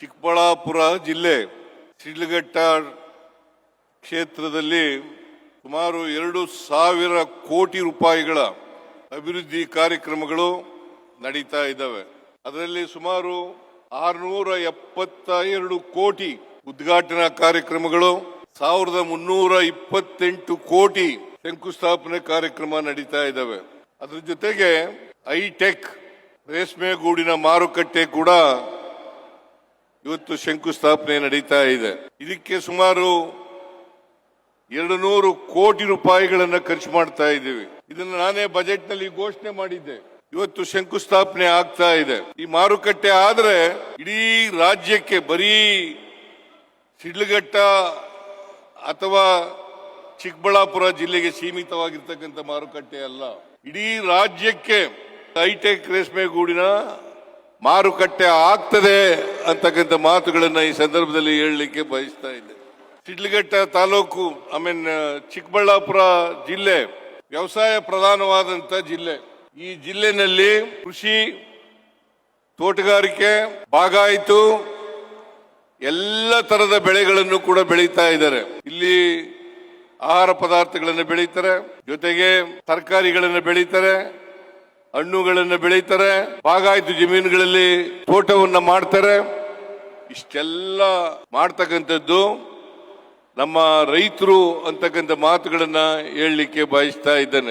ಚಿಕ್ಕಬಳ್ಳಾಪುರ ಜಿಲ್ಲೆ ಶಿಡ್ಲಘಟ್ಟ ಕ್ಷೇತ್ರದಲ್ಲಿ ಸುಮಾರು ಎರಡು ಸಾವಿರ ಕೋಟಿ ರೂಪಾಯಿಗಳ ಅಭಿವೃದ್ಧಿ ಕಾರ್ಯಕ್ರಮಗಳು ನಡೀತಾ ಇದ್ದಾವೆ. ಅದರಲ್ಲಿ ಸುಮಾರು ಆರುನೂರ ಎಪ್ಪತ್ತ ಎರಡು ಕೋಟಿ ಉದ್ಘಾಟನಾ ಕಾರ್ಯಕ್ರಮಗಳು, ಸಾವಿರದ ಮುನ್ನೂರ ಇಪ್ಪತ್ತೆಂಟು ಕೋಟಿ ಶಂಕುಸ್ಥಾಪನೆ ಕಾರ್ಯಕ್ರಮ ನಡೀತಾ ಇದ್ದಾವೆ. ಅದರ ಜೊತೆಗೆ ಐಟೆಕ್ ರೇಷ್ಮೆ ಗೂಡಿನ ಮಾರುಕಟ್ಟೆ ಕೂಡ ಇವತ್ತು ಶಂಕುಸ್ಥಾಪನೆ ನಡೀತಾ ಇದೆ. ಇದಕ್ಕೆ ಸುಮಾರು ಎರಡು ನೂರು ಕೋಟಿ ರೂಪಾಯಿಗಳನ್ನ ಖರ್ಚು ಮಾಡ್ತಾ ಇದ್ದೀವಿ. ಇದನ್ನ ನಾನೇ ಬಜೆಟ್ನಲ್ಲಿ ಘೋಷಣೆ ಮಾಡಿದ್ದೆ. ಇವತ್ತು ಶಂಕುಸ್ಥಾಪನೆ ಆಗ್ತಾ ಇದೆ. ಈ ಮಾರುಕಟ್ಟೆ ಆದ್ರೆ ಇಡೀ ರಾಜ್ಯಕ್ಕೆ ಬರೀ ಸಿಡ್ಲಘಟ್ಟ ಅಥವಾ ಚಿಕ್ಕಬಳ್ಳಾಪುರ ಜಿಲ್ಲೆಗೆ ಸೀಮಿತವಾಗಿರ್ತಕ್ಕಂಥ ಮಾರುಕಟ್ಟೆ ಅಲ್ಲ. ಇಡೀ ರಾಜ್ಯಕ್ಕೆ ಹೈಟೆಕ್ ರೇಷ್ಮೆಗೂಡಿನ ಮಾರುಕಟ್ಟೆ ಆಗ್ತದೆ. ಅಂತಕ್ಕಂಥ ಮಾತುಗಳನ್ನು ಈ ಸಂದರ್ಭದಲ್ಲಿ ಹೇಳಲಿಕ್ಕೆ ಬಯಸ್ತಾ ಇದ್ದೆ. ಶಿಡ್ಲಘಟ್ಟ ತಾಲೂಕು ಐ ಮೀನ್ ಚಿಕ್ಕಬಳ್ಳಾಪುರ ಜಿಲ್ಲೆ, ವ್ಯವಸಾಯ ಪ್ರಧಾನವಾದಂತ ಜಿಲ್ಲೆ. ಈ ಜಿಲ್ಲೆನಲ್ಲಿ ಕೃಷಿ ತೋಟಗಾರಿಕೆ ಬಾಗಾಯಿತು ಎಲ್ಲ ತರದ ಬೆಳೆಗಳನ್ನು ಕೂಡ ಬೆಳೀತಾ ಇದ್ದಾರೆ. ಇಲ್ಲಿ ಆಹಾರ ಪದಾರ್ಥಗಳನ್ನು ಬೆಳೀತಾರೆ. ಜೊತೆಗೆ ತರಕಾರಿಗಳನ್ನು ಬೆಳೀತಾರೆ. ಹಣ್ಣುಗಳನ್ನು ಬೆಳೀತಾರೆ. ಬಾಗಾಯಿತು ಜಮೀನುಗಳಲ್ಲಿ ತೋಟವನ್ನು ಮಾಡ್ತಾರೆ. ಇಷ್ಟೆಲ್ಲ ಮಾಡ್ತಕ್ಕಂಥದ್ದು ನಮ್ಮ ರೈತರು ಅಂತಕ್ಕಂಥ ಮಾತುಗಳನ್ನ ಹೇಳಲಿಕ್ಕೆ ಬಯಸ್ತಾ ಇದ್ದೇನೆ.